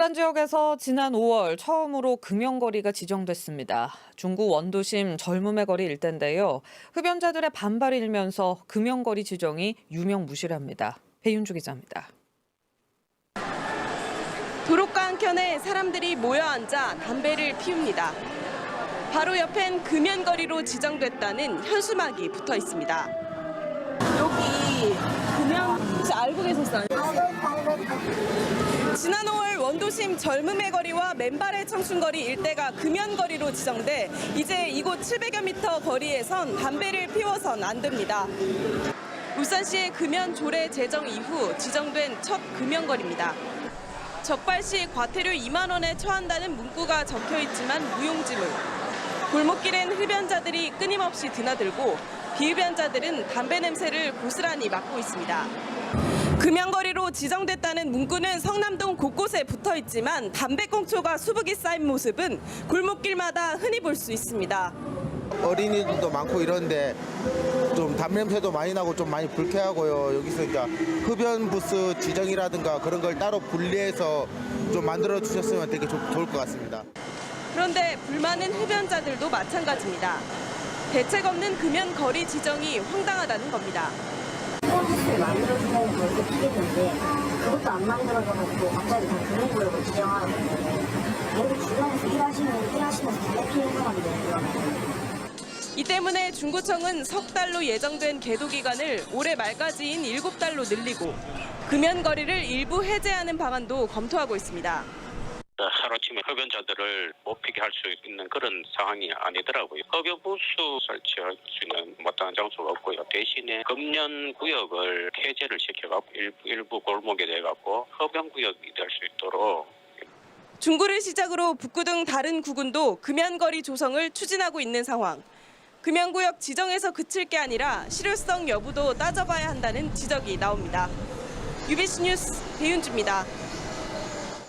부산 지역에서 지난 5월 처음으로 금연거리가 지정됐습니다. 중구 원도심 젊음의 거리 일대인데요. 흡연자들의 반발이 일면서 금연거리 지정이 유명무실합니다. 배윤주 기자입니다. 도로가 한켠에 사람들이 모여 앉아 담배를 피웁니다. 바로 옆엔 금연거리로 지정됐다는 현수막이 붙어 있습니다. 여기 원도심 젊음의 거리와 맨발의 청춘거리 일대가 금연거리로 지정돼 이제 이곳 700여 미터 거리에선 담배를 피워선 안 됩니다. 울산시의 금연 조례 제정 이후 지정된 첫 금연거리입니다. 적발 시 과태료 2만 원에 처한다는 문구가 적혀 있지만 무용지물. 골목길엔 흡연자들이 끊임없이 드나들고 비흡연자들은 담배 냄새를 고스란히 맡고 있습니다. 금연거리로 지정됐다는 문구는 성남동 곳곳에 붙어 있지만 담배꽁초가 수북이 쌓인 모습은 골목길마다 흔히 볼 수 있습니다. 어린이들도 많고 이런데 좀 담배 냄새도 많이 나고 좀 많이 불쾌하고요. 여기서 이제 흡연 부스 지정이라든가 그런 걸 따로 분리해서 좀 만들어 주셨으면 되게 좋- 좋을 것 같습니다. 그런데 불만은 흡연자들도 마찬가지입니다. 대책 없는 금연 거리 지정이 황당하다는 겁니다. 을 만들어주는 걸로 피겠는데 그것도 안 만들어져 놓고 갑자기 다 금연구역을 지정하는 거예요. 여기 주변에서 일하시는, 일하시면서 담배 피우는 사람들 이 때문에 중구청은 석 달로 예정된 계도 기간을 올해 말까지인 일곱 달로 늘리고 금연 거리를 일부 해제하는 방안도 검토하고 있습니다. 하루아침에 흡연자들을 못 피게 할 수 있는 그런 상황이 아니더라고요. 흡연부스 설치할 수 있는 마땅한 장소가 없고요. 대신에 금연 구역을 해제를 시켜갖고 일부, 일부 골목에 대갖고 흡연 구역이 될 수 있도록 중구를 시작으로 북구 등 다른 구군도 금연거리 조성을 추진하고 있는 상황. 금연구역 지정에서 그칠 게 아니라 실효성 여부도 따져봐야 한다는 지적이 나옵니다. UBC 뉴스 배윤주입니다.